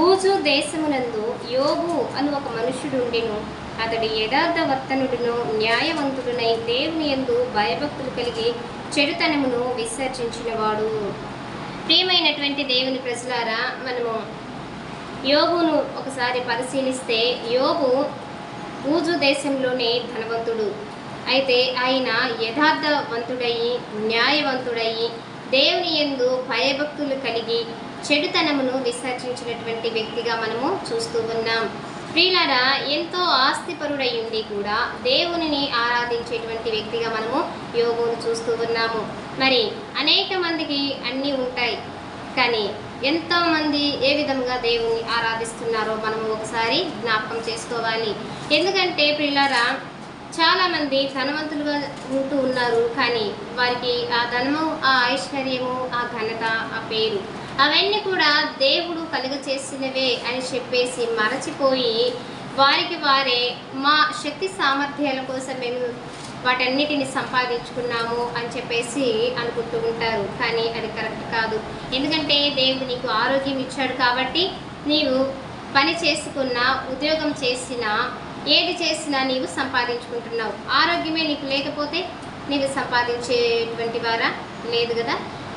ఊజు దేశమునందు యోగు అను ఒక మనుషుడు ఉండెను అతడు యథార్థవర్తనుడును న్యాయవంతుడునై దేవుని యందు భయభక్తులు కలిగి చెడుతనమును విసర్జించినవాడు. ప్రియమైనటువంటి దేవుని ప్రజలారా మనము యోగును ఒకసారి పరిశీలిస్తే యోగు ఊజు దేశంలోనే ధనవంతుడు. అయితే ఆయన యథార్థవంతుడయి న్యాయవంతుడయి దేవుని యందు భయభక్తులు కలిగి చెడుతనమును విసర్జించినటువంటి వ్యక్తిగా మనము చూస్తూ ఉన్నాం. ప్రియులారా ఎంతో ఆస్తిపరుడై ఉండి కూడా దేవునిని ఆరాధించేటువంటి వ్యక్తిగా మనము యోగును చూస్తూ ఉన్నాము. మరి అనేక మందికి అన్నీ ఉంటాయి. కానీ ఎంతోమంది ఏ విధంగా దేవుని ఆరాధిస్తున్నారో మనము ఒకసారి జ్ఞాపకం చేసుకోవాలి. ఎందుకంటే ప్రియులారా చాలామంది ధనవంతులుగా ఉంటూ ఉన్నారు. కానీ వారికి ఆ ధనము ఆ ఐశ్వర్యము ఆ ఘనత ఆ పేరు అవన్నీ కూడా దేవుడు కలుగ చేసినవే అని చెప్పేసి మరచిపోయి వారికి వారే మా శక్తి సామర్థ్యాల కోసం మేము వాటన్నిటిని సంపాదించుకున్నాము అని చెప్పేసి అనుకుంటూ ఉంటారు. కానీ అది కరెక్ట్ కాదు. ఎందుకంటే దేవుడు నీకు ఆరోగ్యం ఇచ్చాడు కాబట్టి నీవు పని చేసుకున్నా ఉద్యోగం చేసినా ఏది చేసినా నీవు సంపాదించుకుంటున్నావు. ఆరోగ్యమే నీకు లేకపోతే నీవు సంపాదించేటువంటి వారా? లేదు కదా?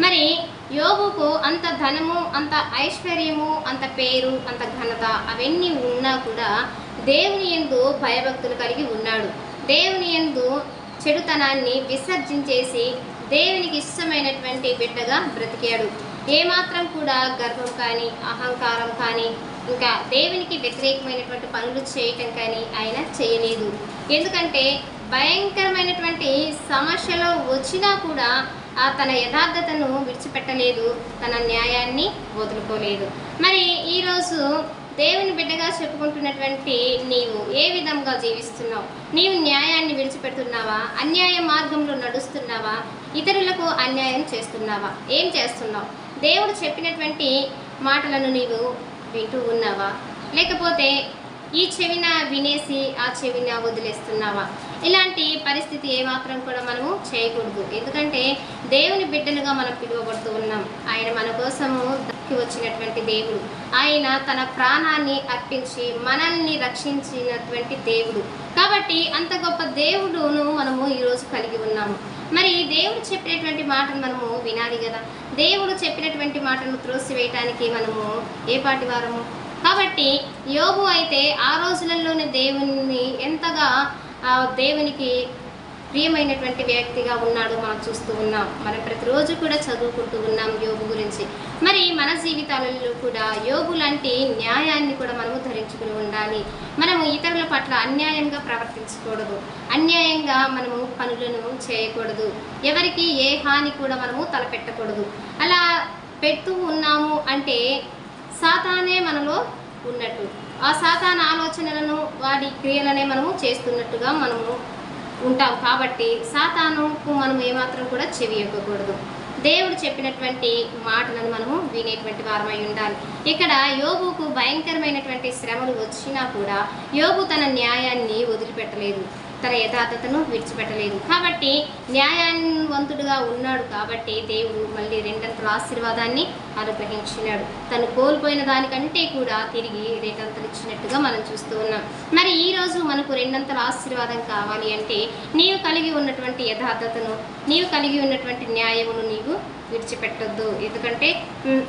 మరి యోగుకు అంత ధనము అంత ఐశ్వర్యము అంత పేరు అంత ఘనత అవన్నీ ఉన్నా కూడా దేవుని ఎందు భయభక్తులు కలిగి ఉన్నాడు. దేవుని ఎందు చెడుతనాన్ని విసర్జించేసి దేవునికి ఇష్టమైనటువంటి బిడ్డగా బ్రతికాడు. ఏమాత్రం కూడా గర్వం కానీ అహంకారం కానీ ఇంకా దేవునికి వ్యతిరేకమైనటువంటి పనులు చేయటం కానీ ఆయన చేయలేదు. ఎందుకంటే భయంకరమైనటువంటి సమస్యలో వచ్చినా కూడా ఆ తన యథార్థతను విడిచిపెట్టలేదు తన న్యాయాన్ని వదులుకోలేదు. మరి ఈరోజు దేవుని బిడ్డగా చెప్పుకుంటున్నటువంటి నీవు ఏ విధంగా జీవిస్తున్నావు? నీవు న్యాయాన్ని విడిచిపెడుతున్నావా? అన్యాయ మార్గంలో నడుస్తున్నావా? ఇతరులకు అన్యాయం చేస్తున్నావా? ఏం చేస్తున్నావు? దేవుడు చెప్పినటువంటి మాటలను నీవు వింటూ ఉన్నావా? లేకపోతే ఈ చెవిన వినేసి ఆ చెవిన వదిలేస్తున్నావా? ఇలాంటి పరిస్థితి ఏమాత్రం కూడా మనము చేయకూడదు. ఎందుకంటే దేవుని బిడ్డలుగా మనం పిలువబడుతూ ఉన్నాం. ఆయన మన కోసము దక్కి వచ్చినటువంటి దేవుడు. ఆయన తన ప్రాణాన్ని అర్పించి మనల్ని రక్షించినటువంటి దేవుడు. కాబట్టి అంత గొప్ప దేవుడును మనము ఈరోజు కలిగి ఉన్నాము. మరి దేవుడు చెప్పినటువంటి మాటను మనము వినాలి కదా? దేవుడు చెప్పినటువంటి మాటను త్రోసివేయటానికి మనము ఏ పాటి వారము? కాబట్టి యోగు అయితే ఆ రోజులలోనే దేవుణ్ణి ఎంతగా ఆ దేవునికి ప్రియమైనటువంటి వ్యక్తిగా ఉన్నాడు మనం చూస్తూ ఉన్నాం. మనం ప్రతిరోజు కూడా చదువుకుంటూ ఉన్నాం యోగు గురించి. మరి మన జీవితాలలో కూడా యోగు లాంటి న్యాయాన్ని కూడా మనము ధరించుకుని ఉండాలి. మనము ఇతరుల పట్ల అన్యాయంగా ప్రవర్తించకూడదు. అన్యాయంగా మనము పనులను చేయకూడదు. ఎవరికి ఏ హాని కూడా మనము తలపెట్టకూడదు. అలా పెడుతూ ఉన్నాము అంటే సాతానే మనలో ఉన్నట్టు. ఆ సాతాన ఆలోచనలను వాడి క్రియలనే మనము చేస్తున్నట్టుగా మనము ఉంటాం. కాబట్టి సాతానుకు మనం ఏమాత్రం కూడా చెవి ఇవ్వకూడదు దేవుడు చెప్పినటువంటి మాటలను మనము వినేటువంటి వారమై ఉండాలి. ఇక్కడ యోగుకు భయంకరమైనటువంటి శ్రమలు వచ్చినా కూడా యోగు తన న్యాయాన్ని వదిలిపెట్టలేదు. తన యథార్థతను విడిచిపెట్టలేదు. కాబట్టి న్యాయవంతుడుగా ఉన్నాడు కాబట్టి దేవుడు మళ్ళీ రెండంతల ఆశీర్వాదాన్ని అనుగ్రహించినాడు. తను కోల్పోయిన దానికంటే కూడా తిరిగి రెండంతలు ఇచ్చినట్టుగా మనం చూస్తూ ఉన్నాం. మరి ఈ రోజు మనకు రెండంతల ఆశీర్వాదం కావాలి అంటే నీవు కలిగి ఉన్నటువంటి యథార్థతను నీవు కలిగి ఉన్నటువంటి న్యాయమును నీవు విడిచిపెట్టొద్దు. ఎందుకంటే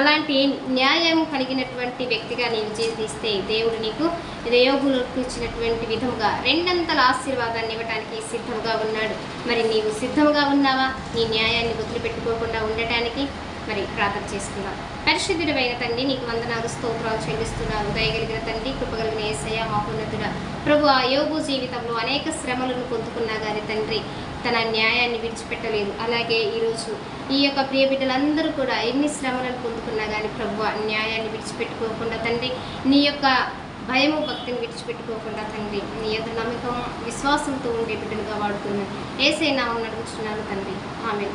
అలాంటి న్యాయం కలిగినటువంటి వ్యక్తిగా నీవు జీవిస్తే దేవుడు నీకు యోగులకు ఇచ్చినటువంటి విధంగా రెండంతల ఆశీర్వాదాన్ని ఇవ్వటానికి సిద్ధంగా ఉన్నాడు. మరి నీవు సిద్ధంగా ఉన్నావా? నీ న్యాయాన్ని వదిలిపెట్టుకోకుండా ఉండటానికి? మరి ప్రార్థన చేసుకుందాం. పరిశుద్ధుడమైన తండ్రి నీకు వందనాలు స్తోత్రాలు చెల్లిస్తున్నాను. దయగలిగిన తండ్రి కృపగలిగిన ఏసయ్య మహోన్నతుడ. ప్రభు ఆ యోగు జీవితంలో అనేక శ్రమలను పొందుకున్నా కానీ తండ్రి తన న్యాయాన్ని విడిచిపెట్టలేదు. అలాగే ఈరోజు ఈ యొక్క ప్రియ బిడ్డలందరూ కూడా ఎన్ని శ్రమలను పొందుకున్నా కానీ ప్రభు న్యాయాన్ని విడిచిపెట్టుకోకుండా తండ్రి నీ యొక్క భయము భక్తిని విడిచిపెట్టుకోకుండా తండ్రి నీ యొక్క నమ్మకం విశ్వాసంతో ఉండే బిడ్డలుగా వాడుతున్నాను ఏసైనా నామం తండ్రి. ఆమె